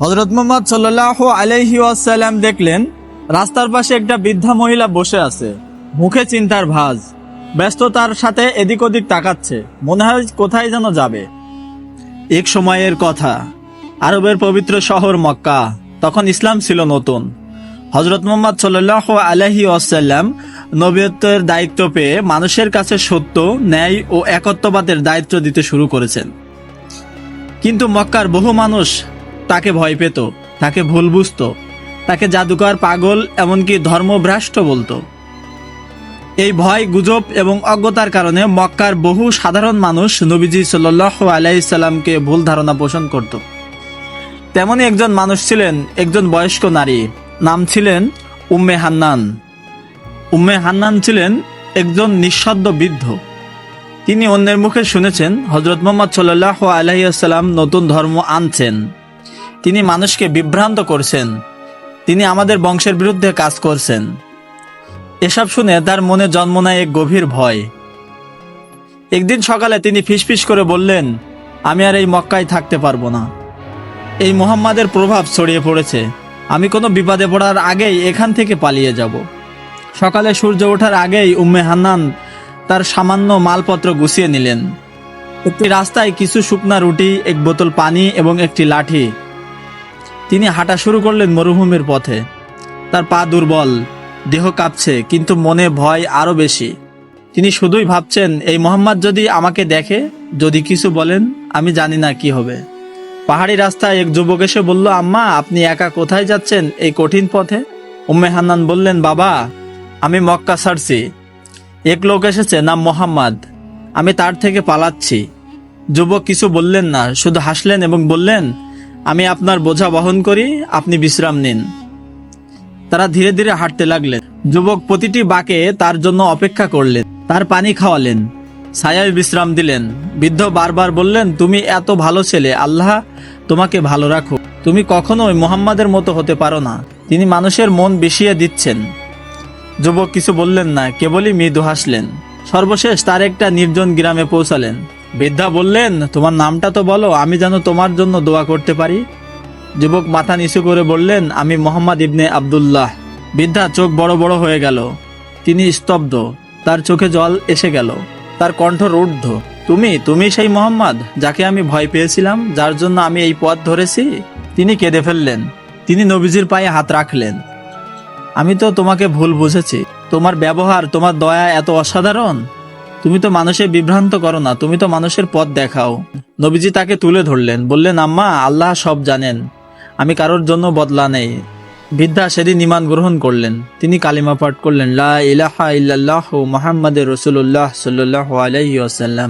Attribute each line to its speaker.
Speaker 1: হজরত মোহাম্মদ সাল্লাহ আলহি আসাল্লাম দেখলেন, রাস্তার পাশে একটা বৃদ্ধা মহিলা বসে আছে। মুখে চিন্তার ভাঁজ। ব্যস্ততার সাথে এদিক ওদিক তাকাচ্ছে। মনে হয় কোথায় যেন যাবে। এক সময়ের কথা। আরবের পবিত্র শহর মক্কা। তখন ইসলাম ছিল নতুন। হজরত মোহাম্মদ সাল্লাহ আলহি আসাল্লাম নবীয়ত্বের দায়িত্ব পেয়ে মানুষের কাছে সত্য, ন্যায় ও একত্ববাদের দায়িত্ব দিতে শুরু করেছেন। কিন্তু মক্কার বহু মানুষ তাকে ভয় পেত, তাকে ভুল বুঝতো, তাকে জাদুকর পাগল এমনকি ধর্মভ্রাষ্ট বলতো। এই ভয়, গুজব এবং অজ্ঞতার কারণে মক্কার বহু সাধারণ মানুষ নবীজি সাল্লাহ আলাইসাল্লামকে ভুল ধারণা পোষণ করত। তেমনই একজন মানুষ ছিলেন একজন বয়স্ক নারী, নাম ছিলেন উম্মে হান্নান। উম্মে হান্নান ছিলেন একজন নিঃশব্দ বৃদ্ধ। তিনি অন্যের মুখে শুনেছেন হজরত মোহাম্মদ সাল্লাহ আলহিউসাল্লাম নতুন ধর্ম আনছেন। তিনি মানুষকে বিভ্রান্ত করছেন। তিনি আমাদের বংশের বিরুদ্ধে কাজ করছেন। এসব শুনে তার মনে জন্ম নেয় এক গভীর ভয়। একদিন সকালে তিনি ফিসফিস করে বললেন, আমি আর এই মক্কায় থাকতে পারব না। এই মোহাম্মদের প্রভাব ছড়িয়ে পড়েছে। আমি কোনো বিপদে পড়ার আগেই এখান থেকে পালিয়ে যাব। সকালে সূর্য ওঠার আগেই উম্মে হান্নান তার সামান্য মালপত্র গুছিয়ে নিলেন। একটি রাস্তায় কিছু শুকনা রুটি, এক বোতল পানি এবং একটি লাঠি তিনি হাঁটা শুরু করলেন মরুভূমির পথে। তার পা দুর্বল, দেহ কাঁপছে, কিন্তু মনে ভয় আরও বেশি। তিনি শুধুই ভাবছেন, এই মোহাম্মদ যদি আমাকে দেখে, যদি কিছু বলেন, আমি জানি না কি হবে। পাহাড়ি রাস্তায় এক যুবক এসে বলল, আম্মা, আপনি একা কোথায় যাচ্ছেন এই কঠিন পথে? উম্মে হান্নান বললেন, বাবা, আমি মক্কা ছাড়ছি। এক লোক এসেছে, নাম মোহাম্মদ। আমি তার থেকে পালাচ্ছি। যুবক কিছু বললেন না, শুধু হাসলেন এবং বললেন আমি আপনার বোঝা বহন করি, আপনি বিশ্রাম নিন। তারা ধীরে ধীরে হাঁটতে লাগলেন। যুবক প্রতিটি বাঁকে তার জন্য অপেক্ষা করলেন, তার পানি খাওয়ালেন। ছায়ায় বিশ্রাম দিলেন। বৃদ্ধ বারবার বললেন, তুমি এত ভালো ছেলে, আল্লাহ তোমাকে ভালো রাখো তুমি কখনোই মোহাম্মদের মতো হতে পারো না। তিনি মানুষের মন বিষিয়ে দিচ্ছেন। যুবক কিছু বললেন না, কেবলই মৃদু হাসলেন। সর্বশেষ তার একটা নির্জন গ্রামে পৌঁছালেন। বৃদ্ধা বললেন, তোমার নামটা তো বলো, আমি যেন তোমার জন্য দোয়া করতে পারি। যুবক মাথা নিচু করে বললেন, আমি মোহাম্মদ ইবনে আবদুল্লাহ। বৃদ্ধা চোখ বড় বড় হয়ে গেল। তিনি স্তব্ধ। তার চোখে জল এসে গেল। তার কণ্ঠ রুদ্ধ। তুমি তুমি সেই মোহাম্মদ যাকে আমি ভয় পেয়েছিলাম, যার জন্য আমি এই পথ ধরেছি? তিনি কেঁদে ফেললেন। তিনি নবীজির পায়ে হাত রাখলেন। আমি তো তোমাকে ভুল বুঝেছি। তোমার ব্যবহার, তোমার দয়া এত অসাধারণ। তুমি তো মানুষের বিভ্রান্ত করো না, তুমি তো মানুষের পথ দেখাও। নবীজি তাকে তুলে ধরলেন, বললেন, আম্মা, আল্লাহ সব জানেন, আমি কারোর জন্য বদলা নেই। বৃদ্ধা সেদিন ইমান গ্রহণ করলেন, তিনি কালিমা পাঠ করলেন, লা ইলাহা ইল্লাল্লাহু মুহাম্মাদুর রাসূলুল্লাহ সাল্লাল্লাহু আলাইহি ওয়াসাল্লাম।